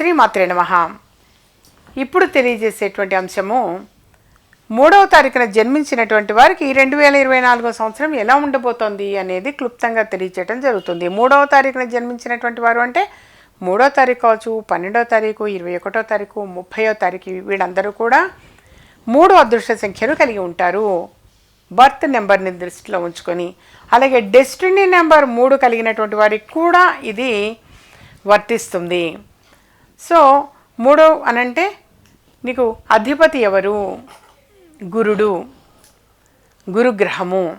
శ్రీమాత్రే నమ. ఇప్పుడు తెలియజేసేటువంటి అంశము మూడవ తారీఖున జన్మించినటువంటి వారికి ఈ రెండు వేల ఇరవై నాలుగో సంవత్సరం ఎలా ఉండబోతోంది అనేది క్లుప్తంగా తెలియచేయడం జరుగుతుంది. మూడవ తారీఖున జన్మించినటువంటి వారు అంటే మూడో తారీఖు కావచ్చు పన్నెండో తారీఖు ఇరవై ఒకటో తారీఖు ముప్పయో తారీఖు వీళ్ళందరూ కూడా మూడు అదృష్ట సంఖ్యను కలిగి ఉంటారు. బర్త్ నెంబర్ని దృష్టిలో ఉంచుకొని అలాగే డెస్టినీ నెంబర్ మూడు కలిగినటువంటి వారికి కూడా ఇది వర్తిస్తుంది. సో మూడో అనంటే నీకు అధిపతి ఎవరు? గురుడు గురుగ్రహము.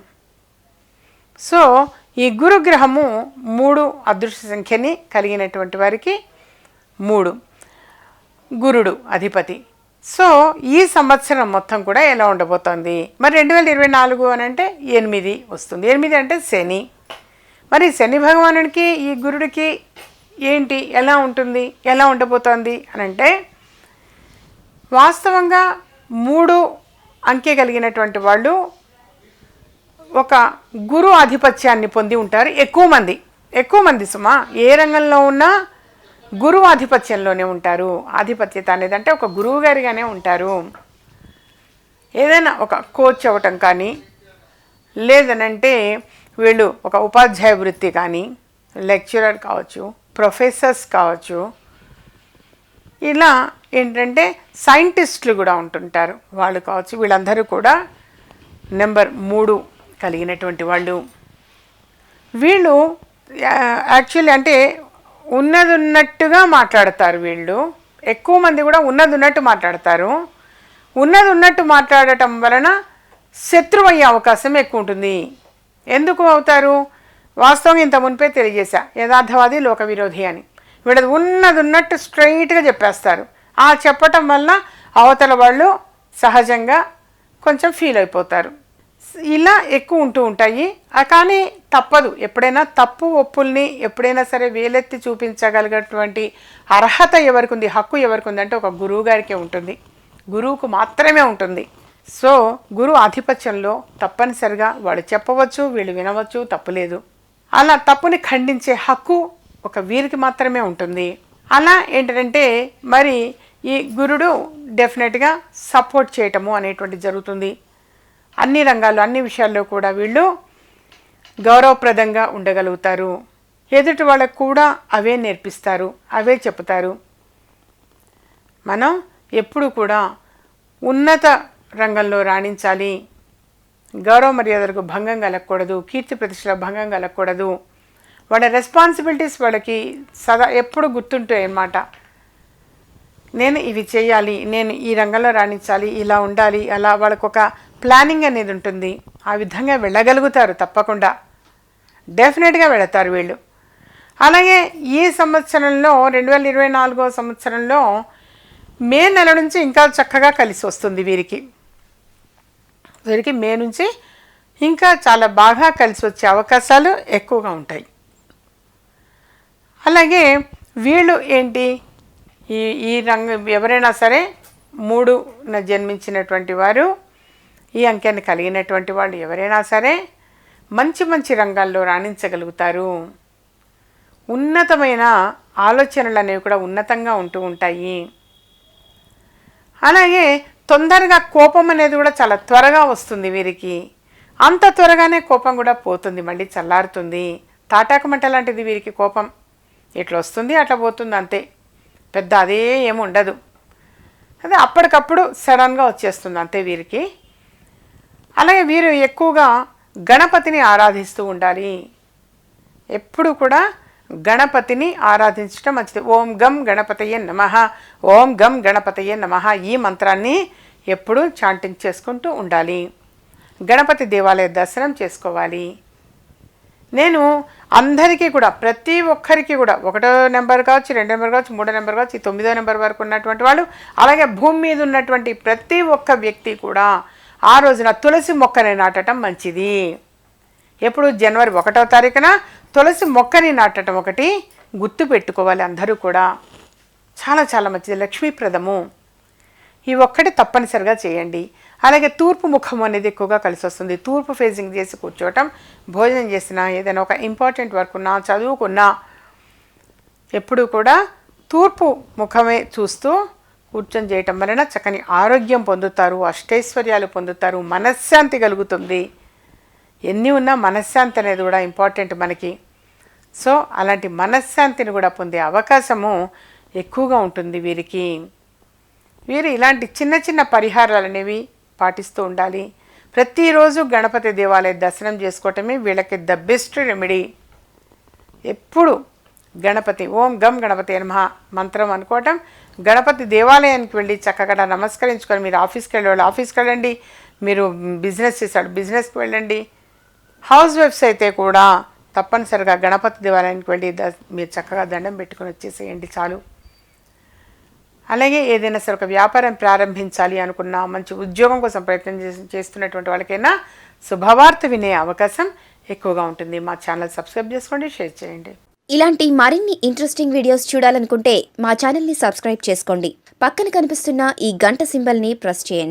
సో ఈ గురుగ్రహము మూడు అదృష్ట సంఖ్యని కలిగినటువంటి వారికి మూడు. గురుడు అధిపతి. సో ఈ సంవత్సరం మొత్తం కూడా ఎలా ఉండబోతోంది? మరి రెండు వేల ఇరవై నాలుగు అని అంటే ఎనిమిది వస్తుంది. ఎనిమిది అంటే శని. మరి శని భగవానుడికి ఈ గురుడికి ఏంటి? ఎలా ఉంటుంది? ఎలా ఉండబోతోంది? అని అంటే వాస్తవంగా మూడు అంకె కలిగినటువంటి వాళ్ళు ఒక గురు ఆధిపత్యాన్ని పొంది ఉంటారు ఎక్కువ మంది. ఎక్కువ మంది సుమా ఏ రంగంలో ఉన్నా గురువు ఆధిపత్యంలోనే ఉంటారు. ఆధిపత్యత అనేది అంటే ఒక గురువు గారిగానే ఉంటారు. ఏదైనా ఒక కోచ్ అవ్వటం కానీ లేదనంటే వీళ్ళు ఒక ఉపాధ్యాయ వృత్తి కానీ లెక్చరర్ కావచ్చు ప్రొఫెసర్స్ కావచ్చు. ఇలా ఏంటంటే సైంటిస్టులు కూడా ఉంటుంటారు. వాళ్ళు కావచ్చు వీళ్ళందరూ కూడా నెంబర్ మూడు కలిగినటువంటి వాళ్ళు. వీళ్ళు యాక్చువల్లీ అంటే ఉన్నది ఉన్నట్టుగా మాట్లాడతారు వీళ్ళు. ఎక్కువ మంది కూడా ఉన్నది ఉన్నట్టు మాట్లాడతారు. ఉన్నది ఉన్నట్టు మాట్లాడటం వలన శత్రువు అయ్యే అవకాశం ఎక్కువ ఉంటుంది. ఎందుకు అవుతారు? వాస్తవం ఇంత మునిపే తెలియజేశా. యథార్థవాది లోక విరోధి అని. వీళ్ళది ఉన్నది ఉన్నట్టు స్ట్రైట్గా చెప్పేస్తారు. ఆ చెప్పటం వల్ల అవతల వాళ్ళు సహజంగా కొంచెం ఫీల్ అయిపోతారు. ఇలా ఎక్కువ ఉంటూ ఉంటాయి. కానీ తప్పదు. ఎప్పుడైనా తప్పు ఒప్పుల్ని ఎప్పుడైనా సరే వేలెత్తి చూపించగలిగినటువంటి అర్హత ఎవరికి ఉంది హక్కు ఎవరికి ఉంది అంటే ఒక గురువు గారికే ఉంటుంది. గురువుకు మాత్రమే ఉంటుంది. సో గురువు ఆధిపత్యంలో తప్పనిసరిగా వాళ్ళు చెప్పవచ్చు వీళ్ళు వినవచ్చు తప్పులేదు అలా తప్పుని ఖండించే హక్కు ఒక వీరికి మాత్రమే ఉంటుంది. అలా ఏంటంటే మరి ఈ గురుడు డెఫినెట్గా సపోర్ట్ చేయటము అనేటువంటి జరుగుతుంది. అన్ని రంగాల్లో అన్ని విషయాల్లో కూడా వీళ్ళు గౌరవప్రదంగా ఉండగలుగుతారు. ఎదుటి వాళ్ళకు కూడా అవే నేర్పిస్తారు అవే చెప్తారు మనం ఎప్పుడు కూడా ఉన్నత రంగంలో రాణించాలి. గౌరవ మర్యాదలకు భంగం కలగకూడదు కీర్తి ప్రతిష్టల భంగం కలగకూడదు. వాళ్ళ రెస్పాన్సిబిలిటీస్ వాళ్ళకి సదా ఎప్పుడు గుర్తుంటాయి అన్నమాట నేను ఇవి చేయాలి నేను ఈ రంగంలో రాణించాలి ఇలా ఉండాలి అలా వాళ్ళకు ఒక ప్లానింగ్ అనేది ఉంటుంది. ఆ విధంగా వెళ్ళగలుగుతారు తప్పకుండా. డెఫినెట్గా వెళతారు వీళ్ళు. అలాగే ఈ సంవత్సరంలో రెండు వేల ఇరవై నాలుగో సంవత్సరంలో మే నెల నుంచి ఇంకా చక్కగా కలిసి వస్తుంది వీరికి. వీరికి మే నుంచి ఇంకా చాలా బాగా కలిసి వచ్చే అవకాశాలు ఎక్కువగా ఉంటాయి. అలాగే వీళ్ళు ఏంటి? ఈ ఈ రంగం ఎవరైనా సరే మూడున జన్మించినటువంటి వారు ఈ అంకెని కలిగినటువంటి వాళ్ళు ఎవరైనా సరే మంచి మంచి రంగాల్లో రాణించగలుగుతారు. ఉన్నతమైన ఆలోచనలు అనేవి కూడా ఉన్నతంగా ఉంటూ ఉంటాయి. అలాగే తొందరగా కోపం అనేది కూడా చాలా త్వరగా వస్తుంది వీరికి. అంత త్వరగానే కోపం కూడా పోతుంది మళ్ళీ చల్లారుతుంది. తాటాకు మంట లాంటిది వీరికి కోపం. ఇట్లా వస్తుంది అట్లా పోతుంది అంతే. పెద్ద అదే ఏమి ఉండదు. అదే అప్పటికప్పుడు సడన్గా వచ్చేస్తుంది అంతే వీరికి. అలాగే వీరు ఎక్కువగా గణపతిని ఆరాధిస్తూ ఉండాలి. ఎప్పుడు కూడా గణపతిని ఆరాధించడం మంచిది. ఓం గం గణపతయ్య నమ. ఓం గం గణపతయ్య నమ. ఈ మంత్రాన్ని ఎప్పుడూ చాంటింగ్ చేసుకుంటూ ఉండాలి. గణపతి దేవాలయ దర్శనం చేసుకోవాలి. నేను అందరికీ కూడా ప్రతి ఒక్కరికి కూడా ఒకటో నెంబర్ కావచ్చు రెండో నెంబర్ కావచ్చు మూడో నెంబర్ కావచ్చు ఈ తొమ్మిదో నెంబర్ వరకు ఉన్నటువంటి వాళ్ళు అలాగే భూమి మీద ఉన్నటువంటి ప్రతి ఒక్క వ్యక్తి కూడా ఆ రోజున తులసి మొక్కని నాటడం మంచిది. ఎప్పుడు? జనవరి ఒకటో తారీఖున తులసి మొక్కని నాటడం ఒకటి గుర్తు పెట్టుకోవాలి అందరూ కూడా. చాలా చాలా మంచిది. లక్ష్మీప్రదము. ఈ ఒక్కటి తప్పనిసరిగా చేయండి. అలాగే తూర్పు ముఖం అనేది ఎక్కువగా కలిసి వస్తుంది. తూర్పు ఫేసింగ్ చేసి కూర్చోవటం భోజనం చేసినా ఏదైనా ఒక ఇంపార్టెంట్ వర్క్ ఉన్నా చదువుకున్నా ఎప్పుడు కూడా తూర్పు ముఖమే చూస్తూ కూర్చొని చేయటం వలన చక్కని ఆరోగ్యం పొందుతారు అష్టైశ్వర్యాలు పొందుతారు మనశ్శాంతి కలుగుతుంది. ఎన్ని ఉన్నా మనశ్శాంతి అనేది కూడా ఇంపార్టెంట్ మనకి. సో అలాంటి మనశ్శాంతిని కూడా పొందే అవకాశము ఎక్కువగా ఉంటుంది వీరికి. వీరు ఇలాంటి చిన్న చిన్న పరిహారాలు అనేవి పాటిస్తూ ఉండాలి. ప్రతిరోజు గణపతి దేవాలయ దర్శనం చేసుకోవటమే వీళ్ళకి ద బెస్ట్ రెమెడీ ఎప్పుడు గణపతి ఓం గం గణపతి నమ మంత్రం అనుకోవటం గణపతి దేవాలయానికి వెళ్ళి చక్కగా నమస్కరించుకొని మీరు ఆఫీస్కి వెళ్ళే వాళ్ళు ఆఫీస్కి వెళ్ళండి మీరు బిజినెస్ చేశాడు బిజినెస్కి వెళ్ళండి హౌస్ వైఫ్స్ అయితే కూడా తప్పనిసరిగా గణపతి దేవాలయానికి వెళ్ళి ద- మీరు చక్కగా దండం పెట్టుకొని వచ్చేసేయండి చాలు. అలాగే ఏదైనా సరే ఒక వ్యాపారం ప్రారంభించాలి అనుకున్నా మంచి ఉద్యోగం కోసం ప్రయత్నం చేస్తున్నటువంటి వాళ్ళకైనా శుభవార్త వినే అవకాశం ఎక్కువగా ఉంటుంది. మా ఛానల్ సబ్స్క్రైబ్ చేసుకోండి షేర్ చేయండి. ఇలాంటి మరిన్ని ఇంట్రెస్టింగ్ వీడియోస్ చూడాలనుకుంటే మా ఛానల్ని సబ్స్క్రైబ్ చేసుకోండి. పక్కన కనిపిస్తున్న ఈ గంట సింబల్ని ప్రెస్ చేయండి.